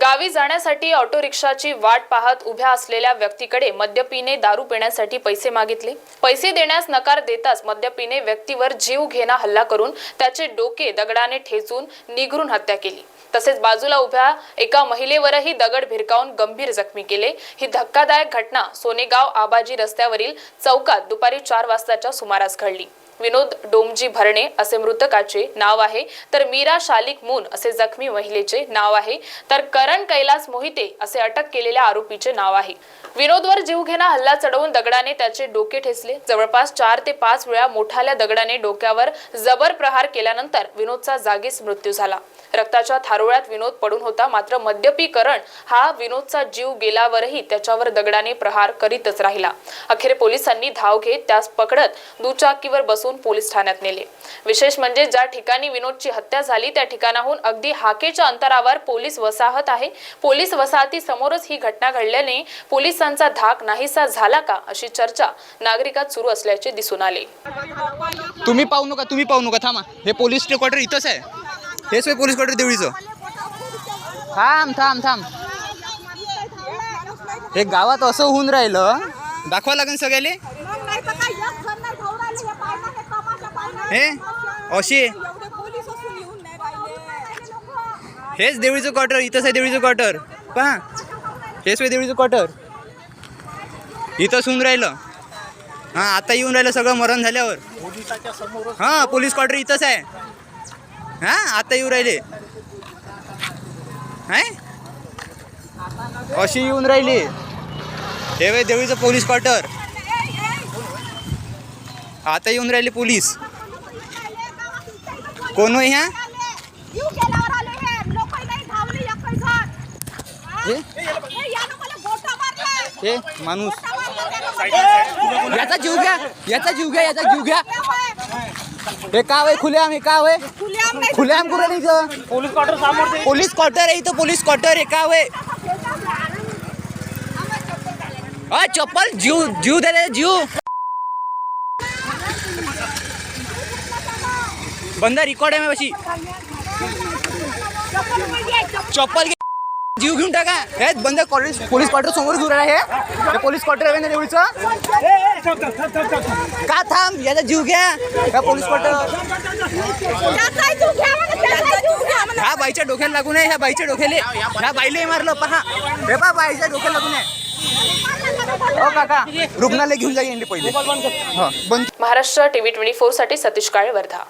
गावी जाण्यासाठी ऑटो रिक्षाची वाट पाहत उभ्या असलेल्या व्यक्तीकडे मद्यपीने दारू पिण्यासाठी पैसे मागितले. पैसे देण्यास नकार देताच मद्यपीने व्यक्तीवर जीव घेणा हल्ला करून त्याचे डोके दगडाने ठेचून निगरून हत्या केली. तसेच बाजूला उभ्या एका महिलेवरही दगड भिरकावून गंभीर जखमी केले. ही धक्कादायक घटना सोनेगाव आबाजी रस्त्यावरील चौकात दुपारी चार वाजताच्या सुमारास घडली. विनोद डोमजी भरणे असे मृतकाचे नाव आहे. तर मीरा शालिक मून असे जखमी महिलेचे नाव आहे. तर करण कैलास मोहिते असे अटक केलेल्या आरोपीचे नाव आहे. विनोदवर जीवघेणा हल्ला चढवून दगडाने त्याचे डोके ठेचले. जवळपास चार ते पाच वेळा मोठाल्या दगडाने डोक्यावर जबर प्रहार केल्यानंतर विनोदचा जागीच मृत्यू झाला. रक्ताच्या थारोळ्यात विनोद पडून होता. मात्र मद्यपी करण हा विनोदचा जीव गेल्यावरही त्याच्यावर दगडाने प्रहार करीतच राहिला. अखेर पोलिसांनी धाव घेत त्यास पकडत दुचाकीवर बसून पोलीस ठाण्यात नेले. विशेष म्हणजे ज्या ठिकाणी विनोदची हत्या झाली त्या ठिकाणाहून अगदी हाकेच्या अंतरावर पोलीस वसाहत आहे. पोलीस वसाहती समोरच ही घटना घडल्याने पोलिसांचा धाक नाहीसा झाला का अशी चर्चा नागरिकात सुरू असल्याचे दिसून आले. तुम्ही पाहू नका तुम्ही पाहू नका थांबा. हे पोलीस क्वार्टर इथंच आहे. हेच पोलीस क्वार्टर देवळीचं. थांब थांब थांब. हे गावात असं होऊन राहिलं. दाखवा लागेल सगळ्याला. हे? अशी? हेच देवळीचं क्वार्टर इथंच आहे देवळीचं क्वार्टर पहा. हेच होय देवळीचं क्वार्टर इथंच होऊन राहिलं. हां आता येऊन राहिलं सगळं मरण झाल्यावर. हां पोलीस क्वार्टर इथंच आहे. हां आता येऊ राहिले. हाय? अशी येऊन राहिली. हे वय देवीचं पोलीस क्वार्टर आता येऊन राहिले पोलीस. कोण होय? ह्या हे? हे? माणूस. याचा जीव घ्या. याचा जीव घ्या याचा जीव घ्या. हे का आहे खुल्याम हे का आहे खुल्याम कुठं नाही. इथं? पोलीस क्वार्टर समोर पोलीस क्वार्टर आहे इथं पोलीस क्वार्टर आहे का अ चप्पल जीव जीव दे रे जीव. बंदा रिकॉर्ड आहे माझी चप्पल जीव घेऊन टाका. हे बंद कॉलेज पोलीस क्वार्टर समोर घेऊन आहे. हे हे पोलीस क्वार्टर आहे ना देवळीचं का थांब? याचा जीव घ्या. का पोलीस क्वार्टर ह्या बाईच्या डोक्याला लागू नये ह्या बाईच्या डोक्याले. ह्या बाईले मारलं पहा. हे पहा बाईच्या डोक्याला लागू नये. काका रुग्णालय घेऊन जा यांनी पहिले. हा बंद. महाराष्ट्र टीव्ही ट्वेंटी फोरसाठी सतीश काळे वर्धा